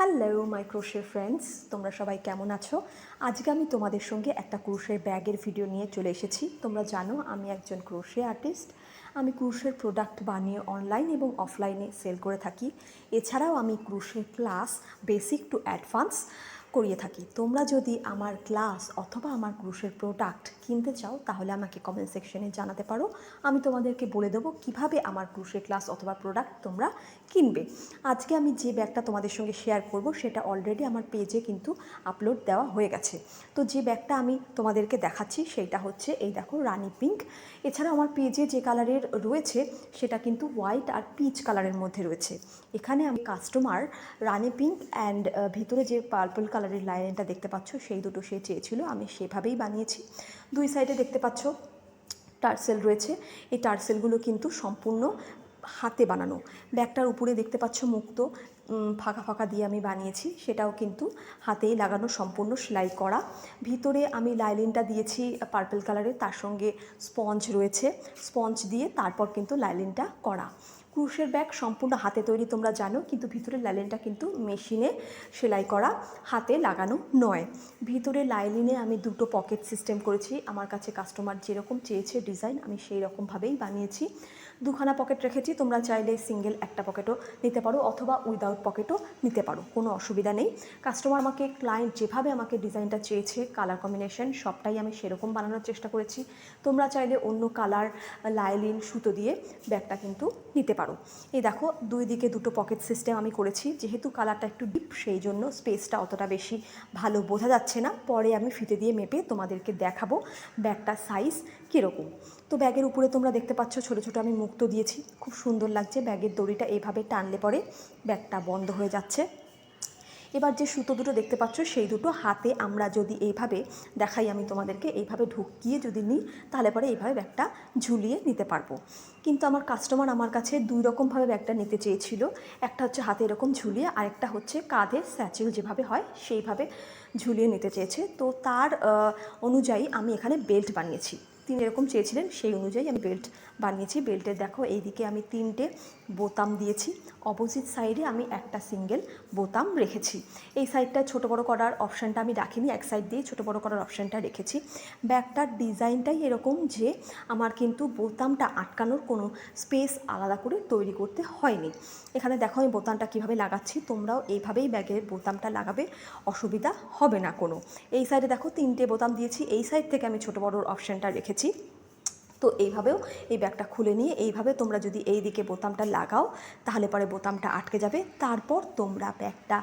Hello my ক্রোশের friends তোমরা সবাই কেমন আছো? আজকে আমি তোমাদের সঙ্গে একটা ক্রোশের ব্যাগের ভিডিও নিয়ে চলে এসেছি। তোমরা জানো, আমি একজন ক্রোশে আর্টিস্ট আমি ক্রুশের প্রোডাক্ট বানিয়ে অনলাইন এবং অফলাইনে সেল করে থাকি। এছাড়াও আমি ক্রুশের ক্লাস বেসিক টু অ্যাডভান্স করিয়ে থাকি। তোমরা যদি আমার ক্লাস অথবা আমার ক্রুশের প্রোডাক্ট কিনতে চাও, তাহলে আমাকে কমেন্ট সেকশনে জানাতে পারো। আমি তোমাদেরকে বলে দেবো কীভাবে আমার ক্রুশের ক্লাস অথবা প্রোডাক্ট তোমরা কিনবে। আজকে আমি যে ব্যাগটা তোমাদের সঙ্গে শেয়ার করব, সেটা অলরেডি আমার পেজে কিন্তু আপলোড দেওয়া হয়ে গেছে। তো যে ব্যাগটা আমি তোমাদেরকে দেখাচ্ছি, সেইটা হচ্ছে এই দেখো রানি পিঙ্ক এছাড়া আমার পেজে যে কালারের রয়েছে, সেটা কিন্তু হোয়াইট আর পিচ কালারের মধ্যে রয়েছে। এখানে আমি কাস্টমার রানি পিঙ্ক অ্যান্ড ভিতরে যে পার্পল কালারের লাইনটা দেখতে পাচ্ছ, সেই দুটো সে চেয়েছিল, আমি সেভাবেই বানিয়েছি। দুই সাইডে দেখতে পাচ্ছ, টার্সেল রয়েছে। এই টার্সেলগুলো কিন্তু সম্পূর্ণ হাতে বানানো। ব্যাগটার উপরে দেখতে পাচ্ছ মুক্ত ফাঁকা ফাঁকা দিয়ে আমি বানিয়েছি। সেটাও কিন্তু হাতেই লাগানো, সম্পূর্ণ সেলাই করা। ভিতরে আমি লাইলিনটা দিয়েছি পার্পল কালারের, তার সঙ্গে স্পঞ্জ রয়েছে। স্পঞ্জ দিয়ে তারপর কিন্তু লাইলিনটা করা। ক্রুশের ব্যাগ সম্পূর্ণ হাতে তৈরি তোমরা জানো, কিন্তু ভিতরের লাইলিনটা কিন্তু মেশিনে সেলাই করা, হাতে লাগানো নয়। ভিতরে লাইলিনে আমি দুটো পকেট সিস্টেম করেছি। আমার কাছে কাস্টমার যেরকম চেয়েছে ডিজাইন আমি সেই রকমভাবেই বানিয়েছি। দুখানা পকেট রেখেছি, তোমরা চাইলে সিঙ্গেল একটা পকেটও নিতে পারো অথবা উইদাউট পকেটও নিতে পারো, কোনো অসুবিধা নেই। কাস্টমার আমাকে ক্লায়েন্ট যেভাবে আমাকে ডিজাইনটা চেয়েছে কালার কম্বিনেশন সবটাই আমি সেরকম বানানোর চেষ্টা করেছি। তোমরা চাইলে অন্য কালার লাইলিন, সুতো দিয়ে ব্যাগটা কিন্তু নিতে পারো। এই দেখো, দুই দিকে দুটো পকেট সিস্টেম আমি করেছি, যেহেতু কালারটা একটু ডিপ সেই জন্য স্পেসটা অতটা বেশি ভালো বোঝা যাচ্ছে না। পরে আমি ফিতে দিয়ে মেপে তোমাদেরকে দেখাবো ব্যাগটার সাইজ কীরকম। তো ব্যাগের উপরে তোমরা দেখতে পাচ্ছ, ছোটো ছোটো আমি মুক্ত দিয়েছি। খুব সুন্দর লাগছে ব্যাগের দড়িটা এভাবে টানলে পরে ব্যাগটা বন্ধ হয়ে যাচ্ছে। এবার যে সুতো দুটো দেখতে পাচ্ছ, সেই দুটো হাতে আমরা যদি এইভাবে দেখাই, আমি তোমাদেরকে এইভাবে ঢুকিয়ে যদি নিই, তাহলে পরে এইভাবে ব্যাগটা ঝুলিয়ে নিতে পারব। কিন্তু আমার কাস্টমার আমার কাছে দুই রকমভাবে ব্যাগটা নিতে চেয়েছিল। একটা হচ্ছে হাতে এরকম ঝুলিয়ে আরেকটা হচ্ছে কাঁধে স্যাচেল যেভাবে হয়, সেইভাবে ঝুলিয়ে নিতে চেয়েছে। তো তার অনুযায়ী আমি এখানে বেল্ট বানিয়েছি। তিনি এরকম চেয়েছিলেন, সেই অনুযায়ী আমি বেল্ট বানিয়েছি। বেল্টের দেখো, এইদিকে আমি তিনটে বোতাম দিয়েছি। অপোজিট সাইডে আমি একটা সিঙ্গেল বোতাম রেখেছি। এই সাইডটা ছোট বড় করার অপশানটা আমি রাখিনি, এক সাইড দিয়ে ছোট বড় করার অপশানটা রেখেছি। ব্যাগটার ডিজাইনটাই এরকম যে, আমার কিন্তু বোতামটা আটকানোর কোনো স্পেস আলাদা করে তৈরি করতে হয়নি। এখানে দেখো, আমি বোতামটা কীভাবে লাগাচ্ছি, তোমরাও এইভাবেই ব্যাগের বোতামটা লাগাবে, অসুবিধা হবে না কোনো। এই সাইডে দেখো, তিনটে বোতাম দিয়েছি। এই সাইড থেকে আমি ছোট বড় অপশানটা রেখেছি। তো এইভাবেও এই ব্যাগটা খুলে নিয়ে এইভাবে তোমরা যদি এই দিকে বোতামটা লাগাও, তাহলে পরে বোতামটা আটকে যাবে। তারপর তোমরা ব্যাগটা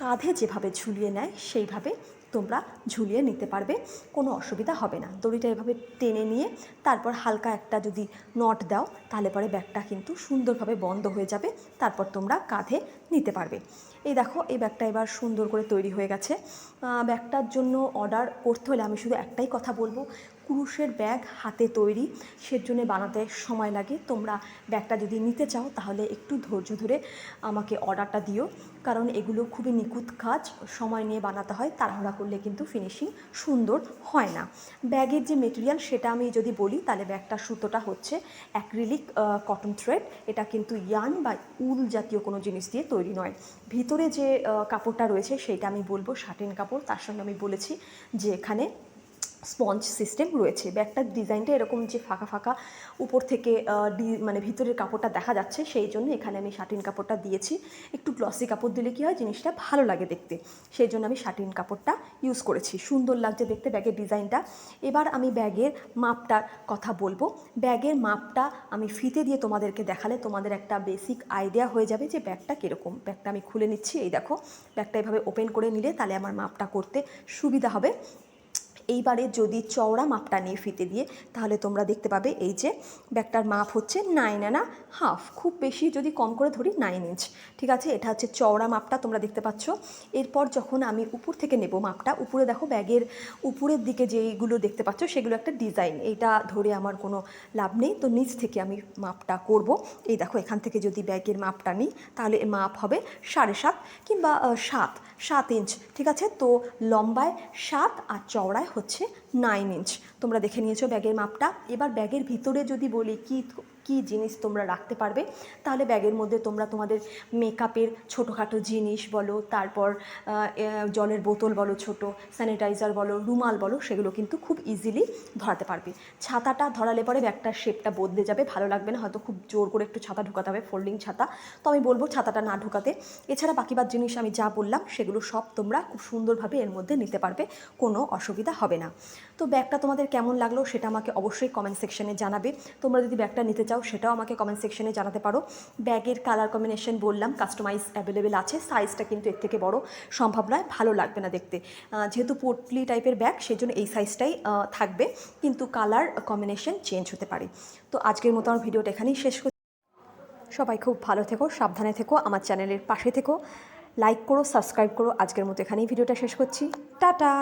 কাঁধে যেভাবে ঝুলিয়ে নেয়, সেইভাবে তোমরা ঝুলিয়ে নিতে পারবে। কোনো অসুবিধা হবে না। দড়িটা এভাবে টেনে নিয়ে তারপর হালকা একটা যদি নট দাও, তাহলে পরে ব্যাগটা কিন্তু সুন্দরভাবে বন্ধ হয়ে যাবে। তারপর তোমরা কাঁধে নিতে পারবে। এই দেখো, এই ব্যাগটা এবার সুন্দর করে তৈরি হয়ে গেছে। ব্যাগটার জন্য অর্ডার করতে হলে আমি শুধু একটাই কথা বলব। কুরুশের ব্যাগ হাতে তৈরি সের জন্য বানাতে সময় লাগে। তোমরা ব্যাগটা যদি নিতে চাও, তাহলে একটু ধৈর্য ধরে আমাকে অর্ডারটা দিও। কারণ এগুলো খুবই নিখুঁত কাজ, সময় নিয়ে বানাতে হয়, তাড়াহুড়া করলে কিন্তু ফিনিশিং সুন্দর হয় না। ব্যাগের যে মেটেরিয়াল সেটা আমি যদি বলি, তাহলে ব্যাগটার সুতোটা হচ্ছে অ্যাক্রিলিক কটন থ্রেড এটা কিন্তু ইয়ান বা উল জাতীয় কোনো জিনিস দিয়ে তৈরি নয়। ভিতরে যে কাপড়টা রয়েছে সেটা আমি বলব শাটিন কাপড়। তার সঙ্গে আমি বলেছি যে, এখানে স্পঞ্জ সিস্টেম রয়েছে। ব্যাগটার ডিজাইনটা এরকম যে ফাঁকা ফাঁকা উপর থেকে ডি- মানে ভিতরের কাপড়টা দেখা যাচ্ছে, সেই জন্য এখানে আমি শাটিন কাপড়টা দিয়েছি। একটু গ্লসি কাপড় দিলে কী হয়, জিনিসটা ভালো লাগে দেখতে। সেই জন্য আমি শাটিন কাপড়টা ইউজ করেছি। সুন্দর লাগছে দেখতে ব্যাগের ডিজাইনটা এবার আমি ব্যাগের মাপটার কথা বলব। ব্যাগের মাপটা আমি ফিতে দিয়ে তোমাদেরকে দেখালে তোমাদের একটা বেসিক আইডিয়া হয়ে যাবে যে ব্যাগটা কীরকম। ব্যাগটা আমি খুলে নিচ্ছি, এই দেখো। ব্যাগটা এভাবে ওপেন করে নিলে তাহলে আমার মাপটা করতে সুবিধা হবে। এইবারে যদি চওড়া মাপটা নিয়ে ফিতে দিয়ে, তাহলে তোমরা দেখতে পাবে এই যে ব্যাগটার মাপ হচ্ছে নাইন আনা হাফ খুব বেশি যদি কম করে ধরি নাইন ইঞ্চ ঠিক আছে? এটা হচ্ছে চওড়া মাপটা তোমরা দেখতে পাচ্ছ। এরপর যখন আমি উপর থেকে নেব মাপটা, উপরে দেখো ব্যাগের উপরের দিকে যেইগুলো দেখতে পাচ্ছ, সেগুলো একটা ডিজাইন এইটা ধরে আমার কোনো লাভ নেই। তো নিচ থেকে আমি মাপটা করব। এই দেখো, এখান থেকে যদি ব্যাগের মাপটা নিই, তাহলে মাপ হবে সাড়ে সাত কিংবা সাত। সাত ইঞ্চ ঠিক আছে? তো লম্বায় সাত আর চওড়ায় হচ্ছে নাইন ইঞ্চ তোমরা দেখে নিয়েছো ব্যাগের মাপটা। এবার ব্যাগের ভিতরে যদি বলি কি কী জিনিস তোমরা রাখতে পারবে, তাহলে ব্যাগের মধ্যে তোমরা তোমাদের মেকআপের ছোটোখাটো জিনিস বলো, তারপর জলের বোতল বলো ছোট স্যানিটাইজার বলো, রুমাল বলো, সেগুলো কিন্তু খুব ইজিলি ধরাতে পারবে। ছাতাটা ধরালে পরে ব্যাগটার শেপটা বদলে যাবে, ভালো লাগবে না, হয়তো খুব জোর করে একটু ছাতা ঢুকাতে হবে ফোল্ডিং ছাতা। তো আমি বলব ছাতাটা না ঢুকাতে। এছাড়া বাকিবার জিনিস আমি যা বললাম, সেগুলো সব তোমরা খুব সুন্দরভাবে এর মধ্যে নিতে পারবে, কোনো অসুবিধা হবে না। তো ব্যাগটা তোমাদের কেমন লাগল, সেটা আমাকে অবশ্যই কমেন্ট সেকশনে জানাবে। তোমরা যদি ব্যাগটা নিতে চাও সেটাও আমাকে কমেন্ট সেকশনে জানাতে পারো। ব্যাগের কালার কম্বিনেশন বললাম কাস্টমাইজ অ্যাভেলেবেল আছে। সাইজটা কিন্তু এর থেকে বড় সম্ভব নয়, ভালো লাগবে না দেখতে। যেহেতু পোটলি টাইপের ব্যাগ সেই জন্য এই সাইজটাই থাকবে। কিন্তু কালার কম্বিনেশন চেঞ্জ হতে পারে। তো আজকের মতো আমার ভিডিওটা এখানেই শেষ করছি সবাই খুব ভালো থেকো, সাবধানে থেকো, আমার চ্যানেলের পাশে থেকো। লাইক করো সাবস্ক্রাইব করো। আজকের মতো এখানেই ভিডিওটা শেষ করছি। টাটা!